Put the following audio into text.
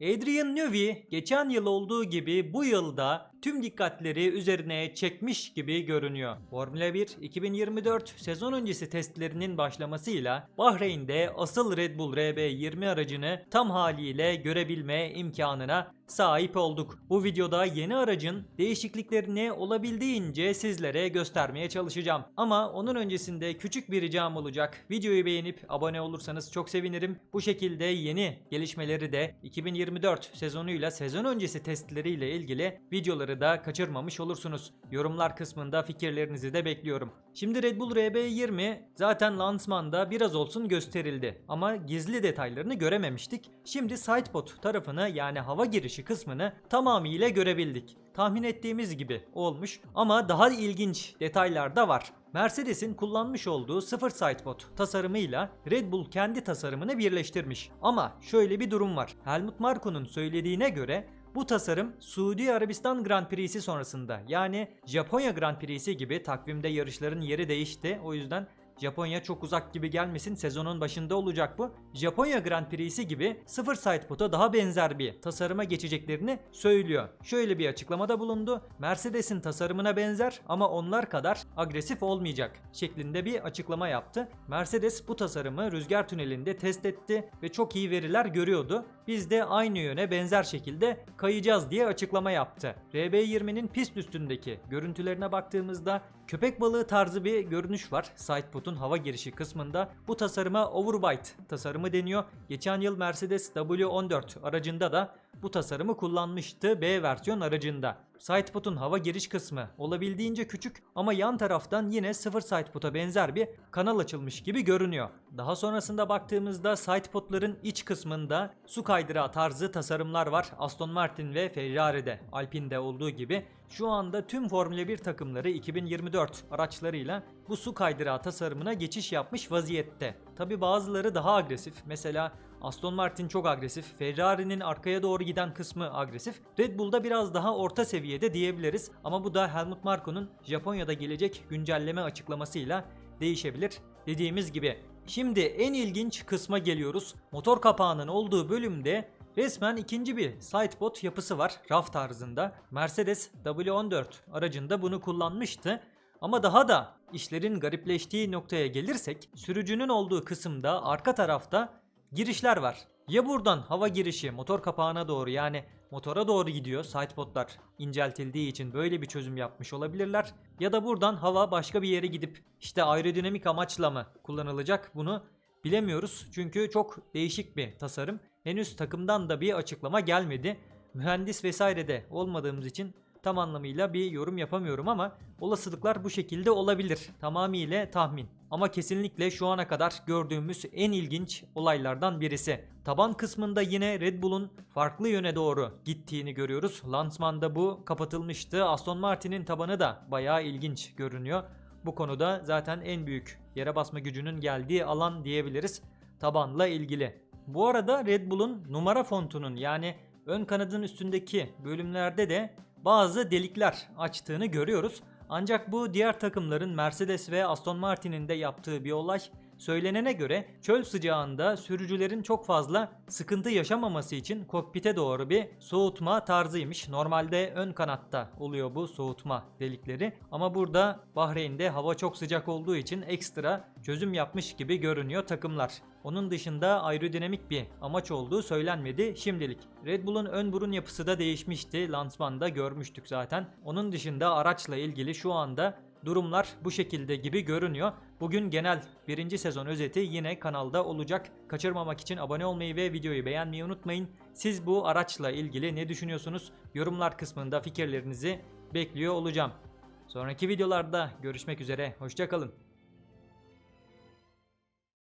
Adrian Newey geçen yıl olduğu gibi bu yılda tüm dikkatleri üzerine çekmiş gibi görünüyor. Formula 1 2024 sezon öncesi testlerinin başlamasıyla Bahreyn'de asıl Red Bull RB20 aracını tam haliyle görebilme imkanına sahip olduk. Bu videoda yeni aracın değişikliklerini olabildiğince sizlere göstermeye çalışacağım. Ama onun öncesinde küçük bir ricam olacak. Videoyu beğenip abone olursanız çok sevinirim. Bu şekilde yeni gelişmeleri de 2024 sezonuyla sezon öncesi testleriyle ilgili videoları da kaçırmamış olursunuz. Yorumlar kısmında fikirlerinizi de bekliyorum. Şimdi Red Bull RB20 zaten lansmanda biraz olsun gösterildi ama gizli detaylarını görememiştik. Şimdi Sidepod tarafını yani hava girişi kısmını tamamıyla görebildik. Tahmin ettiğimiz gibi olmuş ama daha ilginç detaylar da var. Mercedes'in kullanmış olduğu sıfır sidepod tasarımıyla Red Bull kendi tasarımını birleştirmiş. Ama şöyle bir durum var. Helmut Marko'nun söylediğine göre bu tasarım Suudi Arabistan Grand Prix'si sonrasında yani Japonya Grand Prix'si gibi takvimde yarışların yeri değişti. O yüzden Japonya çok uzak gibi gelmesin sezonun başında olacak bu. Japonya Grand Prix'si gibi sıfır sidepod'a daha benzer bir tasarıma geçeceklerini söylüyor. Şöyle bir açıklamada bulundu. Mercedes'in tasarımına benzer ama onlar kadar agresif olmayacak şeklinde bir açıklama yaptı. Mercedes bu tasarımı rüzgar tünelinde test etti ve çok iyi veriler görüyordu. Biz de aynı yöne benzer şekilde kayacağız diye açıklama yaptı. RB20'nin pist üstündeki görüntülerine baktığımızda köpek balığı tarzı bir görünüş var. Sidepod'un hava girişi kısmında. Bu tasarıma Overbite tasarımı deniyor. Geçen yıl Mercedes W14 aracında da bu tasarımı kullanmıştı B versiyon aracında. Sidepod'un hava giriş kısmı olabildiğince küçük ama yan taraftan yine sıfır sidepod'a benzer bir kanal açılmış gibi görünüyor. Daha sonrasında baktığımızda sidepod'ların iç kısmında su kaydırağı tarzı tasarımlar var. Aston Martin ve Ferrari'de, Alpine'de olduğu gibi şu anda tüm Formula 1 takımları 2024 araçlarıyla bu su kaydırağı tasarımına geçiş yapmış vaziyette. Tabi bazıları daha agresif. Mesela Aston Martin çok agresif. Ferrari'nin arkaya doğru giden kısmı agresif. Red Bull'da biraz daha orta seviyede diyebiliriz. Ama bu da Helmut Marko'nun Japonya'da gelecek güncelleme açıklamasıyla değişebilir. Dediğimiz gibi. Şimdi en ilginç kısma geliyoruz. Motor kapağının olduğu bölümde Resmen ikinci bir sidepod yapısı var raf tarzında. Mercedes W14 aracında bunu kullanmıştı. Ama daha da işlerin garipleştiği noktaya gelirsek sürücünün olduğu kısımda arka tarafta girişler var. Ya buradan hava girişi motor kapağına doğru yani motora doğru gidiyor sidepodlar inceltildiği için böyle bir çözüm yapmış olabilirler. Ya da buradan hava başka bir yere gidip işte aerodinamik amaçla mı kullanılacak bunu bilemiyoruz. Çünkü çok değişik bir tasarım. Henüz takımdan da bir açıklama gelmedi. Mühendis vesaire de olmadığımız için tam anlamıyla bir yorum yapamıyorum ama olasılıklar bu şekilde olabilir. Tamamıyla tahmin. Ama kesinlikle şu ana kadar gördüğümüz en ilginç olaylardan birisi. Taban kısmında yine Red Bull'un farklı yöne doğru gittiğini görüyoruz. Lansmanda bu kapatılmıştı. Aston Martin'in tabanı da bayağı ilginç görünüyor. Bu konuda zaten en büyük yere basma gücünün geldiği alan diyebiliriz tabanla ilgili. Bu arada Red Bull'un numara fontunun yani ön kanadın üstündeki bölümlerde de bazı delikler açtığını görüyoruz. Ancak bu diğer takımların Mercedes ve Aston Martin'in de yaptığı bir olay. Söylenene göre çöl sıcağında sürücülerin çok fazla sıkıntı yaşamaması için kokpite doğru bir soğutma tarzıymış. Normalde ön kanatta oluyor bu soğutma delikleri ama burada Bahreyn'de hava çok sıcak olduğu için ekstra çözüm yapmış gibi görünüyor takımlar. Onun dışında aerodinamik bir amaç olduğu söylenmedi şimdilik. Red Bull'un ön burun yapısı da değişmişti. Lansmanda görmüştük zaten. Onun dışında araçla ilgili şu anda durumlar bu şekilde gibi görünüyor. Bugün genel birinci sezon özeti yine kanalda olacak. Kaçırmamak için abone olmayı ve videoyu beğenmeyi unutmayın. Siz bu araçla ilgili ne düşünüyorsunuz? Yorumlar kısmında fikirlerinizi bekliyor olacağım. Sonraki videolarda görüşmek üzere. Hoşçakalın.